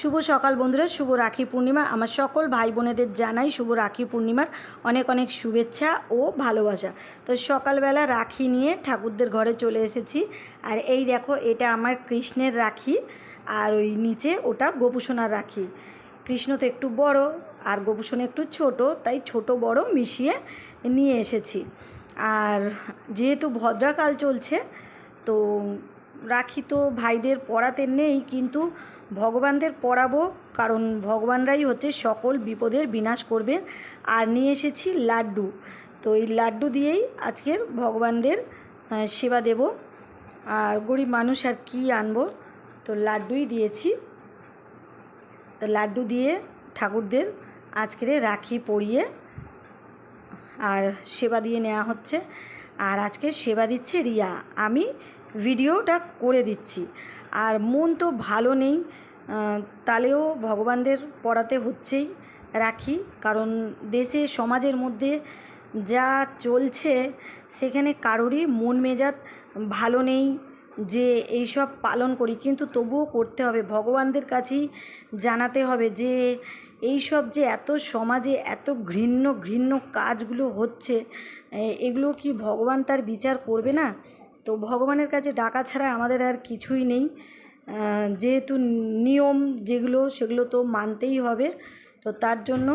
শুভ সকাল বন্ধুরা, শুভ রাখি পূর্ণিমা। আমার সকল ভাই বোনেদের জানাই শুভ রাখি পূর্ণিমার অনেক অনেক শুভেচ্ছা ও ভালোবাসা। তো সকালবেলা রাখি নিয়ে ঠাকুরদের ঘরে চলে এসেছি। আর এই দেখো, এটা আমার কৃষ্ণের রাখি আর ওই নিচে ওটা গোপুসোনার রাখি। কৃষ্ণ তো একটু বড় আর গোপুসোনা একটু ছোট, তাই ছোট বড় মিশিয়ে নিয়ে এসেছি। আর যেহেতু ভদ্রাকাল চলছে, তো রাখি তো ভাইদের পড়াতে নেই, কিন্তু ভগবানদের পড়াবো, কারণ ভগবানরাই হচ্ছে সকল বিপদের বিনাশ করবে। আর নিয়ে এসেছি লাড্ডু। তো এই লাড্ডু দিয়েই আজকের ভগবানদের সেবা দেব। আর গরিব মানুষ আর কি আনব? তো লাড্ডুই দিয়েছি। তো লাড্ডু দিয়ে ঠাকুরদের আজকের রাখি পরিয়ে আর সেবা দিয়ে নেওয়া হচ্ছে। আর আজকে সেবা দিচ্ছে রিয়া। আমি ভিডিওটা করে দিচ্ছি। আর মন তো ভালো নেই তাহলেও ভগবানদের পড়াতে হচ্ছেই রাখি। কারণ দেশে, সমাজের মধ্যে যা চলছে, সেখানে কারোরই মন মেজাজ ভালো নেই যে এইসব পালন করি। কিন্তু তবুও করতে হবে। ভগবানদের কাছেই জানাতে হবে যে এইসব যে এত সমাজে এত ঘৃণ্য ঘৃণ্য কাজগুলো হচ্ছে এগুলো কি ভগবান তার বিচার করবে না? তো ভগবানের কাছে ডাকা ছাড়া আমাদের আর কিছুই নেই। যেহেতু নিয়ম যেগুলো, সেগুলো তো মানতেই হবে। তো তার জন্য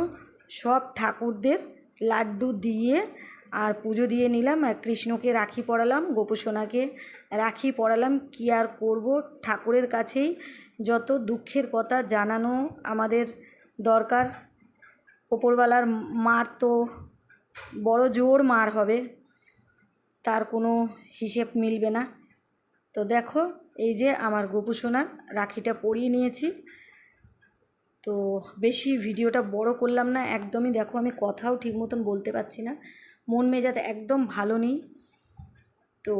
সব ঠাকুরদের লাড্ডু দিয়ে আর পুজো দিয়ে নিলাম আর কৃষ্ণকে রাখি পরালাম, গোপুসোনাকে রাখি পড়ালাম কী আর করব? ঠাকুরের কাছেই যত দুঃখের কথা জানানো আমাদের দরকার। ওপরওয়ালার মার তো বড় জোর মার হবে। তার কোনো হিসেব মিলবে না। তো দেখো, এই যে আমার গোপুসোনার রাখিটা পরিয়ে নিয়েছি। তো বেশি ভিডিওটা বড় করলাম না, একদমই দেখো আমি কথাও ঠিক মতন বলতে পারছি না। মন মেজাজ একদম ভালো নেই। তো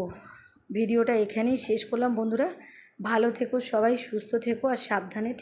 ভিডিওটা এখানেই শেষ করলাম বন্ধুরা। ভালো থেকো সবাই, সুস্থ থেকো আর সাবধানে থেকো।